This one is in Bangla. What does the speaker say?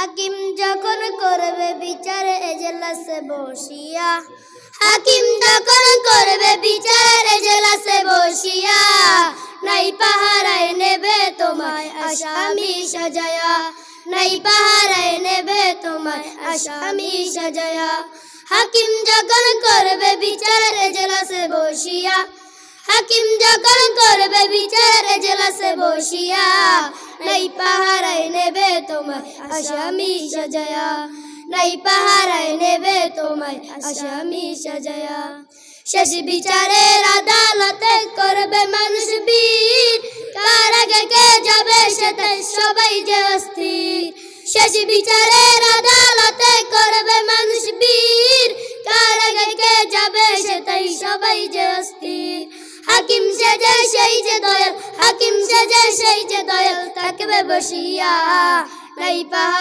হাকিম যখন করবে বিচার, এজলাসে বসিয়া। হাকিম যখন করবে বিচার, এজলাসে বসিয়া। নাই পাহারায় নেবে তোমায় আসামি সাজায়া। নাই পাহারায় নেবে তোমায় আসামি সাজায়া। হাকিম যখন করবে বিচার, এজলাসে বসিয়া। হাকিম যখন করবে বিচার, এজলাসে বসিয়া। নাই পাহারায় তোমায়, আসামি সাজায়া। নাই পাহারায় নেবে তোমায়, আসামি সাজায়া। শেষ বিচারের আদালতে করবে মানুষ বীর। কার আগে কে যাবে সেটাই সবাই যে অস্থির। শেষ বিচারের আদালতে করবে মানুষ বীর। কার আগে কে যাবে সবাই যে অস্থির। হাকিম সেজে সেই যে দয়াল, হাকিম সেজে সেই যে থাকবে বসিয়া নাই পাহা